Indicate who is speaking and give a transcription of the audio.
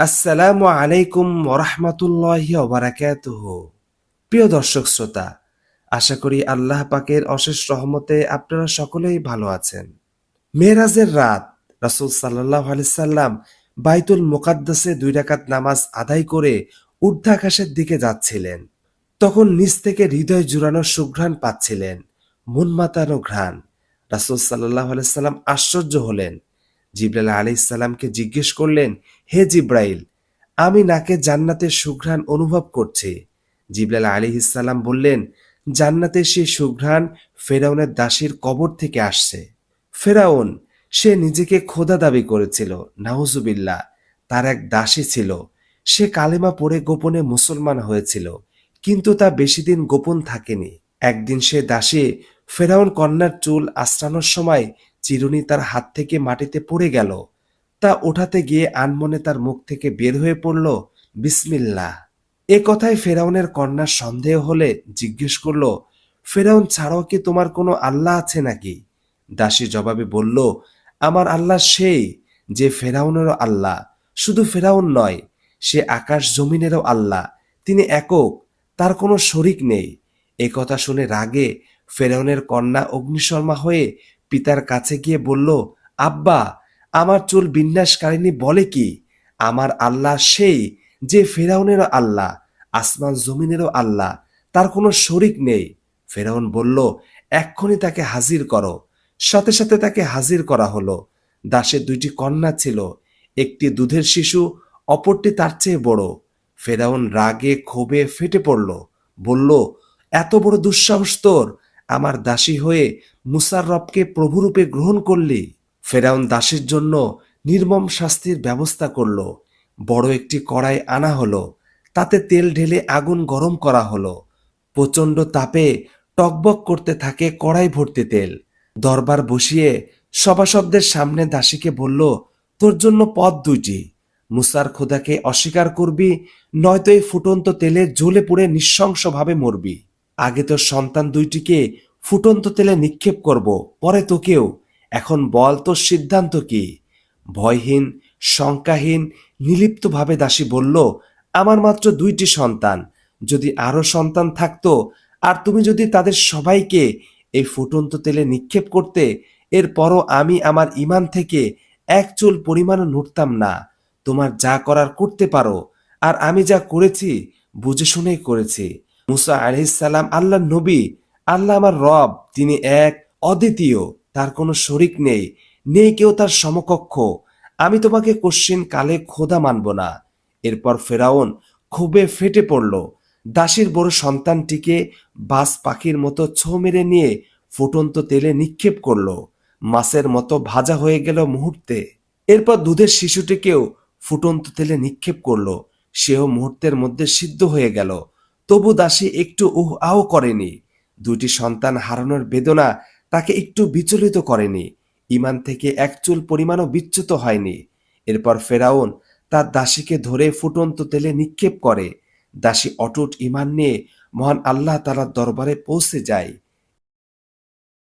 Speaker 1: আসসালামু আলাইকুম ওরহমতুল্লাহি ওবারাকাতুহ। প্রিয় দর্শক শ্রোতা, আশা করি আল্লাহ পাকের অশেষ রহমতে আপনারা সকলেই ভালো আছেন। মেয়েরাজের রাত, রাসূল সাল্লাহ সাল্লাম বাইতুল মোকাদ্দাসে দুই রাকাত নামাজ আদায় করে ঊর্ধ্বাকাশের দিকে যাচ্ছিলেন। তখন নিচ থেকে হৃদয় জুড়ানো সুঘ্রাণ পাচ্ছিলেন মন মাতানো ঘ্রাণ। রাসূল সাল্লাহ সাল্লাম আশ্চর্য হলেন। জিব্রাইল আলী ইসাল্লামকে জিজ্ঞেস করলেন, হে জিব্রাইল, আমি নাকে জান্নাতের সুঘ্রাণ অনুভব করছি। জিব্রাইল আলী ইসাল্লাম বললেন জান্নাতের সেই সুঘ্রাণ ফেরাউনের দাসীর কবর থেকে আসছে। ফেরাউন, সে নিজেকে খোদা দাবি করেছিল নাহুজুবিল্লাহ তার এক দাসী ছিল। সে কালেমা পড়ে গোপনে মুসলমান হয়েছিল, কিন্তু তা বেশি দিন গোপন থাকেনি। একদিন সে দাসী ফেরাউন কন্যার চুল আশ্রানোর সময় চিরুনি তার হাত থেকে মাটিতে পড়ে গেল। তা ওঠাতে গিয়ে আনমনে তার মুখ থেকে বের হয়ে পড়ল বিসমিল্লাহ এ কথায় ফেরাউনের কন্যার সন্দেহ হলে জিজ্ঞেস করল, ফেরাউন ছাড়াও কি তোমার কোনো আল্লাহ আছে নাকি? দাসী জবাবে বলল, আমার আল্লাহ সেই যে ফেরাউনেরও আল্লাহ, শুধু ফেরাউন নয়, সে আকাশ জমিনেরও আল্লাহ, তিনি একক, তার কোনো শরিক নেই। এ কথা শুনে রাগে ফেরাউনের কন্যা অগ্নিশর্মা হয়ে পিতার কাছে গিয়ে বলল, আব্বা, আমার চুল বিন্যাসকারিনী বলে কি? আমার আল্লাহ সেই যে ফেরাউনেরও আল্লাহ, আসমান জমিনেরও আল্লাহ, তার কোনো শরিক নেই। ফেরাউন বলল, এক্ষুনি তাকে হাজির করো। সাথে সাথে তাকে হাজির করা হলো। দাসের দুইটি কন্যা ছিল, একটি দুধের শিশু, অপরটি তার চেয়ে বড়। ফেরাউন রাগে ক্ষোভে ফেটে পড়ল, বলল, এত বড় দুঃসাহস তোর আমার দাসী হয়ে মুসার রবকে প্রভুরূপে গ্রহণ করলি। ফেরাউন দাসীর জন্য নির্মম শাস্তির ব্যবস্থা করল। বড় একটি কড়াই আনা হলো। তাতে তেল ঢেলে আগুন গরম করা হলো। প্রচণ্ড তাপে টকবক করতে থাকে কড়াই ভর্তি তেল। দরবার বসিয়ে সভাসবদের সামনে দাসীকে বলল, তোর জন্য পথ দুইটি। মুসার খোদাকে অস্বীকার করবি, নয়তো এই ফুটন্ত তেলে জ্বলে পুড়ে নৃশংসভাবে মরবি। আগে তোর সন্তান দুইটিকে ফুটন্ত তেলে নিক্ষেপ করব, পরে তোকেও। এখন বল তোর সিদ্ধান্ত কি? ভয়হীন, শঙ্কাহীন, নিলিপ্তভাবে দাসী বলল, আমার মাত্র দুইটি সন্তান। যদি আরও সন্তান থাকতো, আর তুমি যদি তাদের সবাইকে এই ফুটন্ত তেলে নিক্ষেপ করতে, এরপরও আমি আমার ইমান থেকে এক চুল পরিমাণও নড়তাম না। তোমার যা করার করতে পারো, আর আমি যা করেছি, বুঝে শুনেই করেছি। মুসা আলহিসাল্লাম আল্লাহ নবী, আল্লাহ আমার রব, তিনি এক অদ্বিতীয়, তার কোনো শরিক নেই নেই কেউ তার সমকক্ষ। আমি তোমাকে কোশ্চিন কালে খোদা মানব না। এরপর ফেরাউন ক্ষোভে ফেটে পড়ল। দাসীর বড় সন্তানটিকে বাস পাখির মতো ছো মেরে নিয়ে ফুটন্ত তেলে নিক্ষেপ করল। মাছের মতো ভাজা হয়ে গেল মুহূর্তে। এরপর দুধের শিশুটিকেও ফুটন্ত তেলে নিক্ষেপ করল। সেও মুহূর্তের মধ্যে সিদ্ধ হয়ে গেল। তবু দাসী একটু উহ আও করেনি। দুটি সন্তান হারানোর বেদনা তাকে একটু বিচলিত করেনি। ইমান থেকে এক চুল পরিমাণও বিচ্যুত হয়নি। এরপর ফেরাউন তার দাসীকে ধরে ফুটন্ত তেলে নিক্ষেপ করে। দাসী অটুট ইমান নিয়ে মহান আল্লাহ তালার দরবারে পৌঁছে যায়।